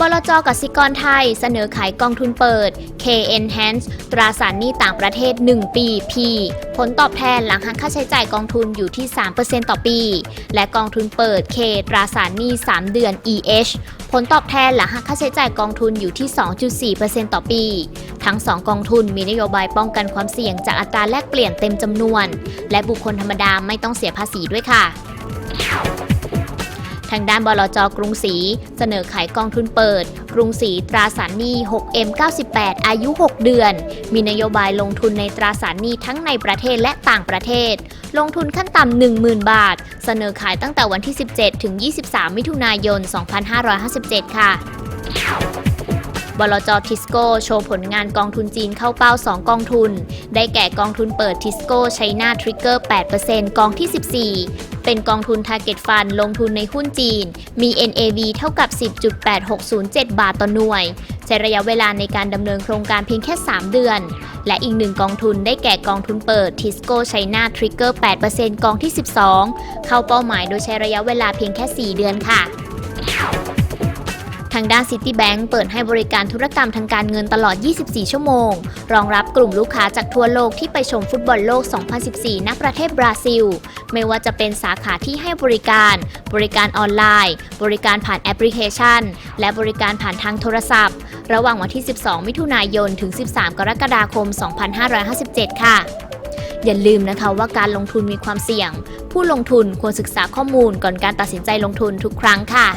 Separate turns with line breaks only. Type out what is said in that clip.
บลจกสิกรไทยเสนอขายกองทุนเปิด K Enhance ตราสารหนี้ต่างประเทศ 1 ปี P ผลตอบแทนหลังหักค่าใช้จ่ายกองทุนอยู่ที่ 3%ต่อปี และกองทุนเปิด K ตราสารหนี้ 3 เดือน EH ผลตอบแทนหลังหักค่าใช้จ่ายกองทุนอยู่ที่ 2.4%ต่อปี ทั้ง 2 กองทุนมีนโยบายป้องกันความเสี่ยงจากอัตราแลกเปลี่ยนเต็มจำนวน และบุคคลธรรมดาไม่ต้องเสียภาษีด้วยค่ะ ทางด้านบลจกรุงศรีเสนอขายกองทุนเปิด กรุงศรีตราสารหนี้ 6M98 อายุ 6 เดือน มีนโยบายลงทุนในตราสารหนี้ทั้งในประเทศและต่างประเทศ ลงทุนขั้นต่ำ10,000 บาท เสนอขายตั้งแต่วันที่ 17 ถึง 23 มิถุนายน 2557 ค่ะ บลจทิสโก้โชว์ผลงานกองทุนจีนเข้าเป้า 2 กองทุน ได้แก่กองทุนเปิดทิสโก้ไชน่าทริกเกอร์ 8%กองที่ 14 เป็นกองทุน Target Fund ลงทุนในหุ้นจีน มี NAV เท่ากับ 10.8607 บาทต่อหน่วย ใช้ระยะเวลาในการดำเนินโครงการเพียงแค่ 3 เดือน และอีกหนึ่งกองทุนได้แก่กองทุนเปิด Tisco China Trigger 8%กองที่ 12 เข้าเป้าหมายโดยใช้ระยะเวลาเพียงแค่ 4 เดือนค่ะางด้าน Citibank เปิดให้บริการธุรกรรมทางการเงินตลอด 24 ชั่วโมง รองรับกลุ่มลูกค้าจากทั่วโลกที่ไปชมฟุตบอลโลก 2014 ณ ประเทศบราซิล ไม่ว่าจะเป็นสาขาที่ให้บริการ บริการออนไลน์ บริการผ่านแอปพลิเคชัน และบริการผ่านทางโทรศัพท์ ระหว่างวันที่ 12 มิถุนายน ถึง 13 กรกฎาคม 2557 ค่ะอย่าลืมนะคะว่าการลงทุนมีความเสี่ยง ผู้ลงทุนควรศึกษาข้อมูลก่อนการตัดสินใจลงทุนทุกครั้งค่ะ